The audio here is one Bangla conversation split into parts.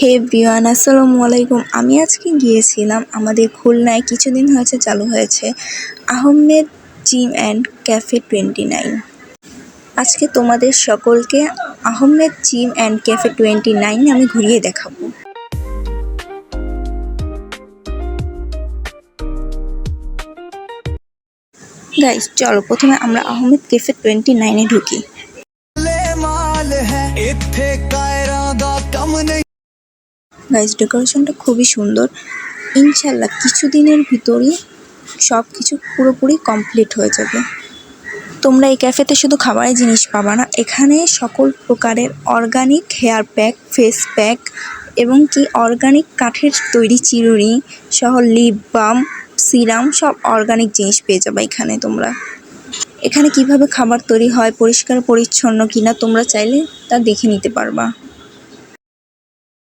হে বিয়ান, আসসালামু আলাইকুম। আমি আজকে গিয়েছিলাম, আমাদের খুলনায় কিছুদিন হয়েছে, চালু হয়েছে Ahmed gym and cafe twenty nine. আজকে তোমাদের সকলকে Ahmed gym and cafe twenty nine আমি ঘুরিয়ে দেখাবো। গাইস চলো, প্রথমে আমরা আহমেদ ক্যাফে টোয়েন্টি নাইনে ঢুকি। গাইস ডেকোরেশনটা খুবই সুন্দর। ইনশাল্লাহ কিছুদিনের ভিতরই সব কিছু পুরোপুরি কমপ্লিট হয়ে যাবে। তোমরা এই ক্যাফেতে শুধু খাবারের জিনিস পাবা না, এখানে সকল প্রকারের organic hair pack face pack এবং কি অর্গানিক কাঠের তৈরি চিরুনি সহ লিপ বাম সিরাম সব অর্গানিক জিনিস পেয়ে যাবে এখানে তোমরা। এখানে কীভাবে খাবার তৈরি হয়, পরিষ্কার, পরিচ্ছন্ন কিনা তোমরা চাইলে তা দেখে নিতে পারবা।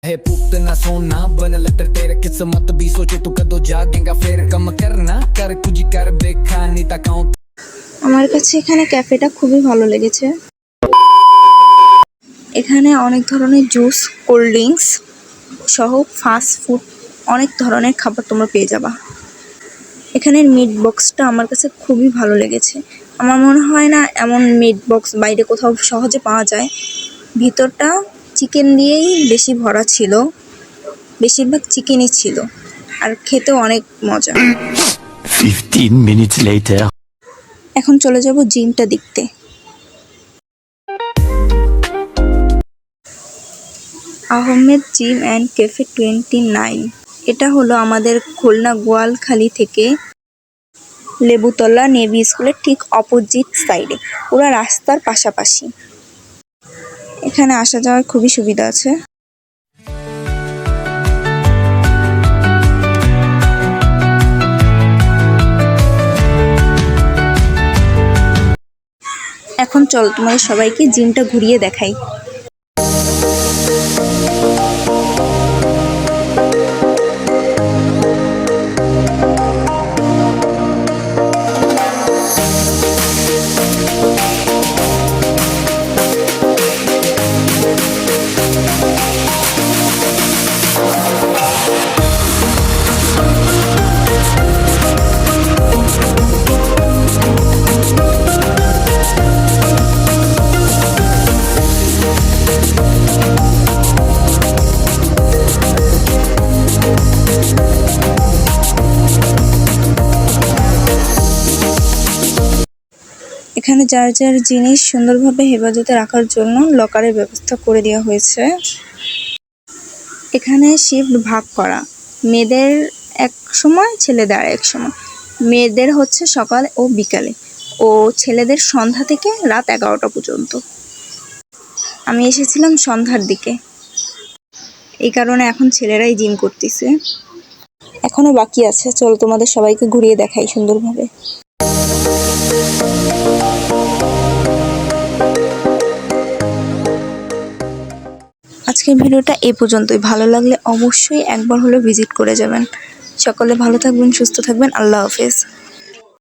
है पुतना सोना बन लटर तेरा किस्मत भी सोचे तू कदो जागेगा फिर कम करना कर कुछ कर बेखानी तकाओ আমার কাছে এখানে ক্যাফেটা খুবই ভালো লেগেছে। এখানে অনেক ধরনের জুস, কোল্ড ড্রিঙ্কস সহ ফাস্ট ফুড, অনেক ধরনের খাবার তোমরা পেয়ে যাবা। এখানের মিট বক্সটা আমার কাছে খুবই ভালো লেগেছে। আমার মনে হয় না এমন মিট বক্স বাইরে কোথাও সহজে পাওয়া যায়। ভিতরটা চিকেন দিয়েই বেশি ভরা ছিল। বেশিরভাগ চিকেনই ছিল। আর খেতেও অনেক মজা। 15 minutes later. এখন চলে যাব জিমটা দেখতে। Ahmed gym and cafe twenty nine. এটা হলো আমাদের খুলনা গোয়ালখালি থেকে লেবুতলা নেভি স্কুলের ঠিক অপোজিট সাইডে। পুরো রাস্তার পাশাপাশি। এখানে আসা যাওয়ার খুবই সুবিধা আছে। এখন চল তোমাদের সবাইকে জিমটা ঘুরিয়ে দেখাই। এখানে যার যার জিনিস সুন্দরভাবে হেফাজতে রাখার জন্য লকারের ব্যবস্থা করে দেওয়া হয়েছে। এখানে শিফট ভাগ করা। মেয়েদের এক সময়, ছেলেদের এক সময়। মেয়েদের হচ্ছে সকাল ও বিকালে। ও ছেলেদের সন্ধ্যা থেকে রাত এগারোটা পর্যন্ত। আমি এসেছিলাম সন্ধ্যার দিকে। এই কারণে এখন ছেলেরাই জিম করতেছে। এখনও বাকি আছে। চলো তোমাদের সবাইকে ঘুরিয়ে দেখাই সুন্দরভাবে। আজকের ভিডিওটা এই পর্যন্তই। ভালো লাগলে অবশ্যই একবার হলেও ভিজিট করে যাবেন। সকলে ভালো থাকবেন, সুস্থ থাকবেন। আল্লাহ হাফেজ।